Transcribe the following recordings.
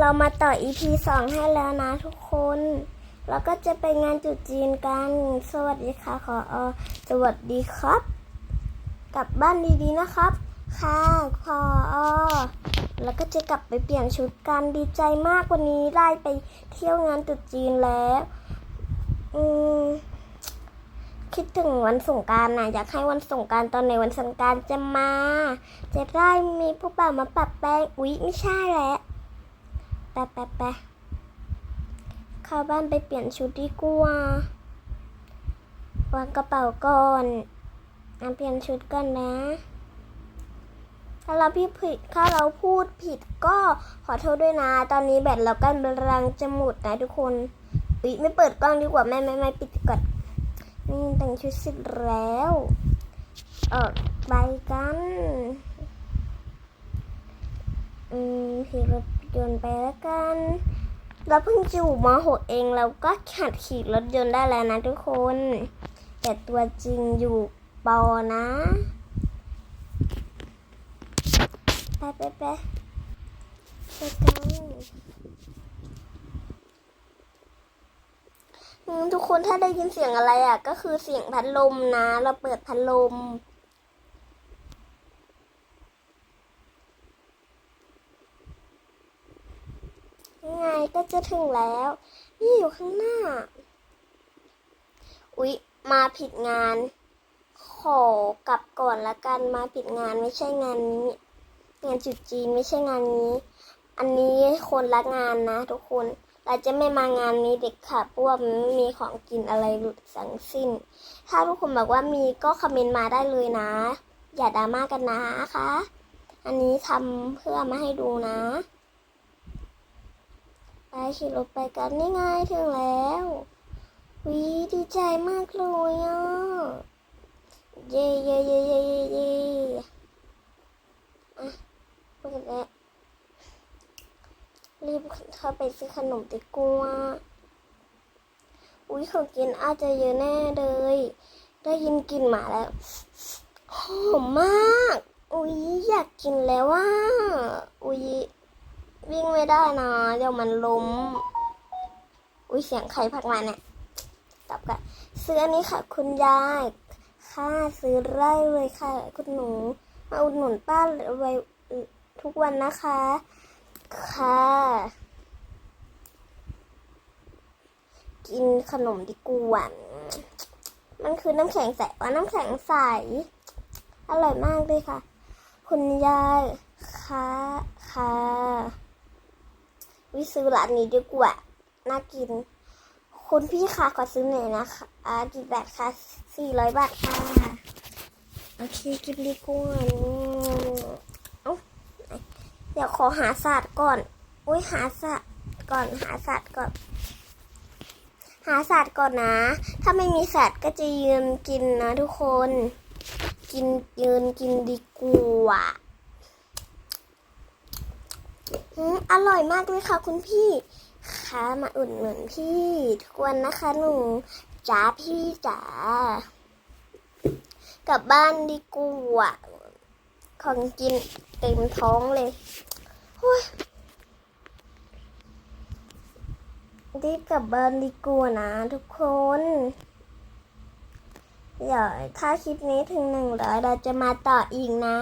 เรามาต่อ EP สองให้แล้วนะทุกคน แล้วก็จะไปงานจุดจีนกัน สวัสดีค่ะ ขออสวัสดีครับ กลับบ้านดีๆนะครับ ค่ะขออแล้วก็จะกลับไปเปลี่ยนชุดกันดีใจมากวันนี้ได้ไปเที่ยวงานจุดจีนแล้ว อืมคิดถึงวันสงการนะอยากให้วันสงการตอนในวันสงการจะมา จะได้มีผู้บ่าวมาปรับแป้งอุ๊ยไม่ใช่แล้ว ปไปไปเข้าบ้านไปเปลี่ยนชุดดีกว่าวางกระเป๋าก่อนอะเปลี่ยนชุดก่อนนะ ถ้าเราพี่ผิดถ้าเราพูดผิดก็ขอโทษด้วยนะ ตอนนี้แบตเรากำลังจะหมดนะทุกคนอุ๊ยไม่เปิดกล้องดีกว่าแม่ไม่ไม่ปิดก่อนนี่แต่งชุดเสร็จแล้วออกไปกัน อืมขี่รถ ยนต์ไปแล้วกัน เราเพิ่งจะอยู่มหกเองเราก็หัดขี่รถยนต์ได้แล้วนะทุกคน แต่ตัวจริงอยู่ปอนะไปไปไปไปกันทุกคนถ้าได้ยินเสียงอะไรอะ ก็คือเสียงพัดลมนะ เราเปิดพัดลม ไงก็จะถึงแล้ว นี่อยู่ข้างหน้า อุ๊ย มาผิดงาน ขอกลับก่อนละกันมาผิดงานไม่ใช่งานนี้ งานจุดจีนไม่ใช่งานนี้ อันนี้คนละงานนะทุกคน เราจะไม่มางานนี้เด็กค่ะเพราะว่ามันไม่มีของกินอะไรหลุดสังสิ้น ถ้าทุกคนบอกว่ามีก็คอมเมนต์มาได้เลยนะ อย่าดราม่ากันนะคะ อันนี้ทำเพื่อมาให้ดูนะ ไปขี่รถไปกันนี่ไงถึงแล้ววิดีใจมากเลยอะ เย่เย่เย่เย่เย่เย่อะเปิดแล้วรีบเข้าไปซื้อขนมดีกว่าอุ้ยของกินอาจจะเยอะแน่เลย ได้ยินกลิ่นหมาแล้ว หอมมาก อุ้ยอยากกินแล้วว่า อุ้ย วิ่งไม่ได้นะเดี๋ยวมันล้ม อุ้ยเสียงใครพักมาเนี่ยตอบกันซื้ออันนี้ค่ะ คุณยายค่ะซื้อไร่เลยค่ะ คุณหนู มาอุดหนุนป้าไว้ทุกวันนะคะ ค่ะ กินขนมดีกว่ามันคือน้ำแข็งใสว่าน้ำแข็งใส อร่อยมากเลยค่ะ คุณยายค่ะค่ะ วิซื้อร้านนี้ดีกว่า น่ากิน คุณพี่คะขอซื้อหน่อยนะคะอ่ากี่บาทคะสี่ร้อยบาทค่ะโอเคกินดีกว่าเอ้าเดี๋ยวขอหาศาสตร์ก่อนอุ้ยหาศาสตร์ก่อนหาศาสตร์ก่อน หาศาสตร์ก่อนนะ ถ้าไม่มีศาสตร์ก็จะยืนกินนะทุกคน กินยืนกินดีกว่า อร่อยมากเลยค่ะคุณพี่ค่ะมาอุดหนุนพี่ทุกวันนะคะหนูจ๋าพี่จ๋ากลับบ้านดีกว่าของกินเต็มท้องเลยโอ้ยรีบกลับบ้านดีกว่านะทุกคนเดี๋ยวถ้าคลิปนี้ถึงหนึ่งร้อยเราจะมาต่ออีกนะ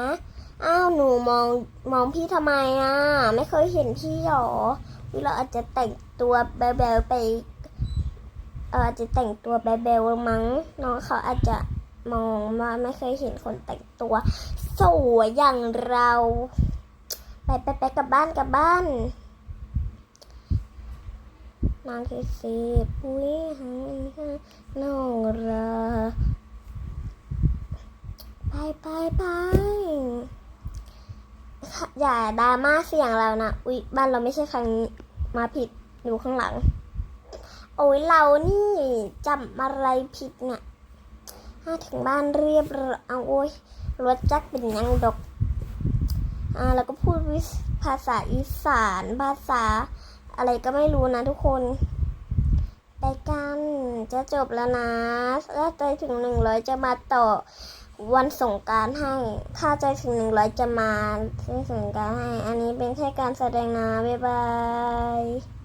อ้าวหนูมองมองพี่ทำไมอะ ไม่เคยเห็นพี่หรอวิเราอาจจะแต่งตัวแบลๆไปอาจจะแต่งตัวแบลๆมั้งน้องเขาอาจจะมองว่าไม่เคยเห็นคนแต่งตัว สวยอย่างเรา ไปไปไปกลับบ้านกลับบ้านนางคือสิปุ้ยหังน้องราไปไปไป อย่าดราม่าเสียงเรานะ อุ๊ย บ้านเราไม่ใช่ครั้งนี้ มาผิดอยู่ข้างหลัง โอ้ยเรานี่จำอะไรผิดเนี่ยถ้าถึงบ้านเรียบร้อยเอาโอ้ยรถจักรเป็นยังดก อ่า แล้วก็พูดภาษาอีสาน ภาษาอะไรก็ไม่รู้นะทุกคนไปกัน จะจบแล้วนะถ้าใจถึงหนึ่งร้อยจะมาต่อ วันสงการให้ ถ้าใจถึงหนึ่งร้อยจะมาซื้อสงการให้ อันนี้เป็นแค่การแสดงนะ บ๊ายบาย